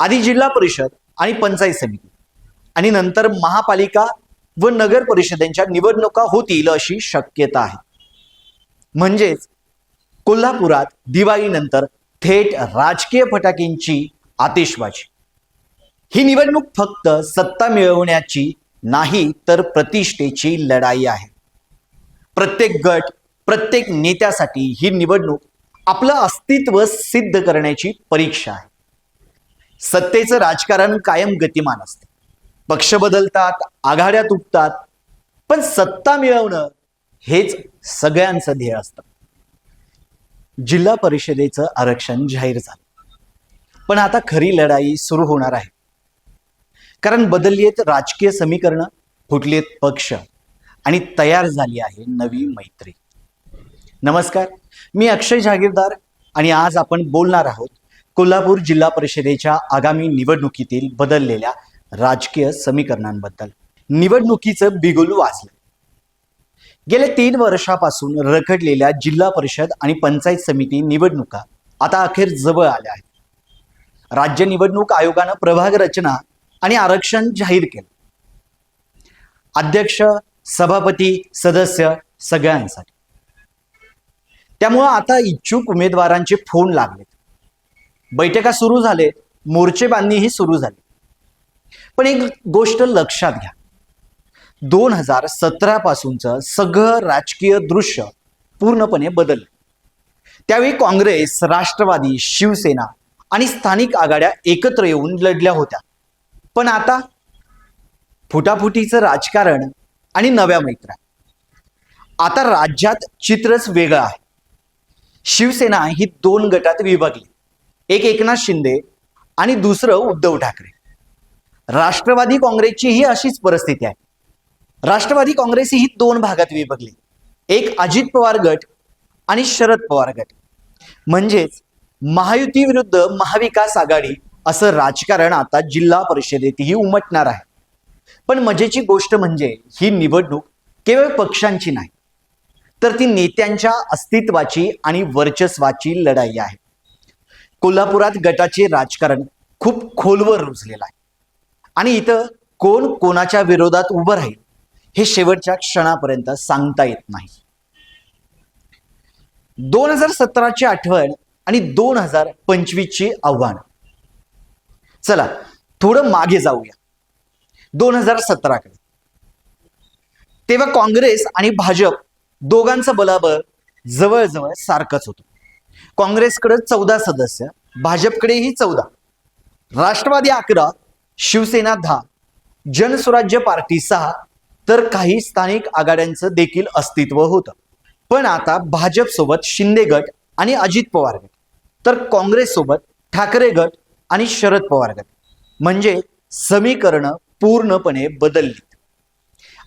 आधी जिल्हा परिषद आणि पंचायत समिती. आणि नंतर महापालिका व नगर परिषदेच्या निवडणुका होतील अशी शक्यता आहे. म्हणजेच कोल्हापुरात दिवाळीनंतर थेट राजकीय फटाक्यांची आतिषबाजी. ही निवडणूक फक्त सत्ता मिळवण्याची नाही तर प्रतिष्ठेची लढाई आहे. प्रत्येक गट प्रत्येक नेत्यासाठी ही निवडणूक आपलं अस्तित्व सिद्ध करण्याची परीक्षा आहे. सत्तेचं राजकारण कायम गतिमान असत. पक्ष बदलतात आघाड्या तुटतात पण सत्ता मिळवणं हेच सगळ्यांचं ध्येय असतं. जिल्हा परिषदेचं आरक्षण जाहीर झालं. पण आता खरी लढाई सुरू होणार आहे. कारण बदललीत राजकीय समीकरणं फुटलीत पक्ष आणि तयार झाली आहे नवी मैत्री. नमस्कार मी अक्षय जहागीरदार आणि आज आपण बोलणार आहोत कोल्हापूर जिल्हा परिषदेच्या आगामी निवडणुकीतील बदललेल्या राजकीय समीकरणांबद्दल. निवडणुकीचं बिगुल वाजलं. गेल्या तीन वर्षापासून रखडलेल्या जिल्हा परिषद आणि पंचायत समिती निवडणुका आता अखेर जवळ आल्या आहेत. राज्य निवडणूक आयोगानं प्रभाग रचना आणि आरक्षण जाहीर केलं. अध्यक्ष सभापती सदस्य सगळ्यांसाठी. त्यामुळं आता इच्छुक उमेदवारांचे फोन लागलेत. बैठका सुरू झाले मोर्चे बांधणीही सुरू झाली. पण एक गोष्ट लक्षात घ्या. दोन हजार सतरा पासूनचं सगळं राजकीय दृश्य पूर्णपणे बदललं. त्यावेळी काँग्रेस राष्ट्रवादी शिवसेना आणि स्थानिक आघाड्या एकत्र येऊन लढल्या होत्या. पण आता फुटाफुटीचं राजकारण आणि नव्या मैत्र्या. आता राज्यात चित्रच वेगळं आहे. शिवसेना ही दोन गटात विभागली. एक एकनाथ शिंदे आणि दुसरं उद्धव ठाकरे. राष्ट्रवादी काँग्रेसची ही अशीच परिस्थिती आहे. राष्ट्रवादी काँग्रेस ही दोन भागात विभागली. एक अजित पवार गट आणि शरद पवार गट. म्हणजेच महायुती विरुद्ध महाविकास आघाडी असं राजकारण आता जिल्हा परिषदेतही उमटणार आहे. पण मजेची गोष्ट म्हणजे ही निवडणूक केवळ पक्षांची नाही तर ती नेत्यांच्या अस्तित्वाची आणि वर्चस्वाची लढाई आहे. कोल्हापुरात गटाचे राजकारण खूप खोलवर रुजलेलं आहे. आणि इथं कोण कोणाच्या विरोधात उभं राहील हे शेवटच्या क्षणापर्यंत सांगता येत नाही. दोन हजार सतराची आठवण आणि दोन हजार पंचवीसची आव्हान. चला थोडं मागे जाऊया. दोन हजार सतराकडे तेव्हा काँग्रेस आणि भाजप दोघांचं बलाबळ जवळजवळ सारखंच होतं. काँग्रेसकडे चौदा सदस्य भाजपकडेही चौदा. राष्ट्रवादी अकरा शिवसेना दहा जनस्वराज्य पार्टी सहा तर काही स्थानिक आघाड्यांचं देखील अस्तित्व होतं. पण आता भाजपसोबत शिंदे गट आणि अजित पवार गट तर काँग्रेससोबत ठाकरे गट आणि शरद पवार गट. म्हणजे समीकरणं पूर्णपणे बदलली.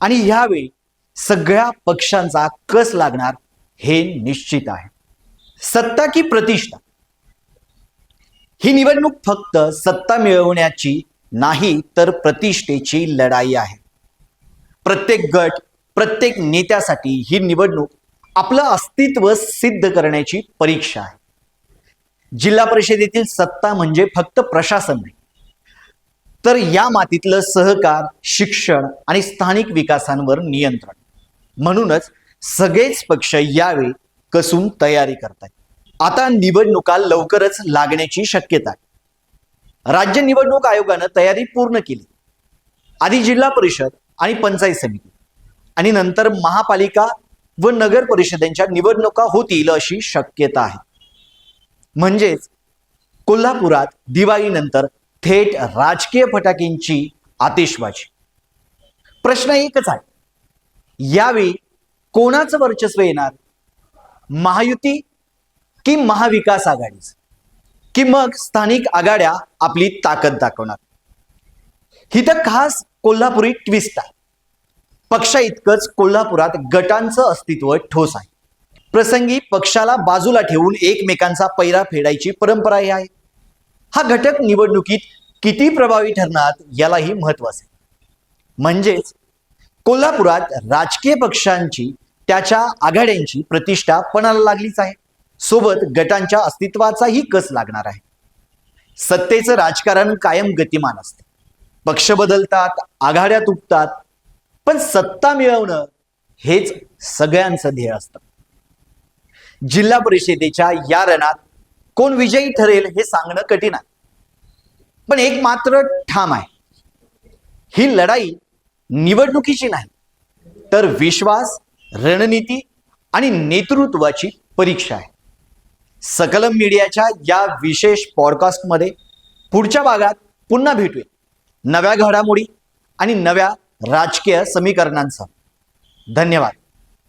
आणि ह्यावेळी सगळ्या पक्षांचा कस लागणार हे निश्चित आहे. सत्ता की प्रतिष्ठा? ही निवडणूक फक्त सत्ता मिळवण्याची नाही तर प्रतिष्ठेची लढाई आहे. प्रत्येक गट प्रत्येक नेत्यासाठी ही निवडणूक आपलं अस्तित्व सिद्ध करण्याची परीक्षा आहे. जिल्हा परिषदेतील सत्ता म्हणजे फक्त प्रशासन नाही तर या मातीतलं सहकार शिक्षण आणि स्थानिक विकासांवर नियंत्रण. म्हणूनच सगळेच पक्ष यावेळी कसून तयारी करतात आता निवडणुका लवकरच लागण्याची शक्यता आहे. राज्य निवडणूक आयोगानं तयारी पूर्ण केली. आधी जिल्हा परिषद आणि पंचायत समिती. आणि नंतर महापालिका व नगर परिषदेच्या निवडणुका होतील अशी शक्यता आहे. म्हणजेच कोल्हापुरात दिवाळीनंतर थेट राजकीय फटाक्यांची आतिषबाजी. प्रश्न एकच आहे. यावेळी कोणाचं वर्चस्व येणार? महायुती की महाविकास आघाडीच की मग स्थानिक आघाड्या आपली ताकद दाखवणार. ही तर खास कोल्हापुरी ट्विस्ट आहे. पक्षा इतकंच कोल्हापुरात गटांचं अस्तित्व ठोस आहे. प्रसंगी पक्षाला बाजूला ठेवून एकमेकांचा पैरा फेडायची परंपराही आहे. हा घटक निवडणुकीत किती प्रभावी ठरणार यालाही महत्वाचं आहे म्हणजेच कोल्हापुरात राजकीय पक्षांची त्याच्या आघाड्यांची प्रतिष्ठा पणाला लागलीच आहे. सोबत गटांच्या अस्तित्वाचाही कस लागणार आहे? सत्तेचं राजकारण कायम गतिमान असतं. पक्ष बदलतात आघाड्या तुटतात पण सत्ता मिळवणं हेच सगळ्यांचं ध्येय असतं. जिल्हा परिषदेच्या या रणात कोण विजयी ठरेल हे सांगणं कठीण आहे. पण एक मात्र ठाम आहे. ही लढाई निवडणुकीची नाही तर विश्वास रणनीती आणि नेतृत्वाची परीक्षा आहे. सकलम मीडियाच्या या विशेष पॉडकास्टमध्ये पुढच्या भागात पुन्हा भेटूया. नव्या घडामोडी आणि नव्या राजकीय समीकरणांसह. धन्यवाद.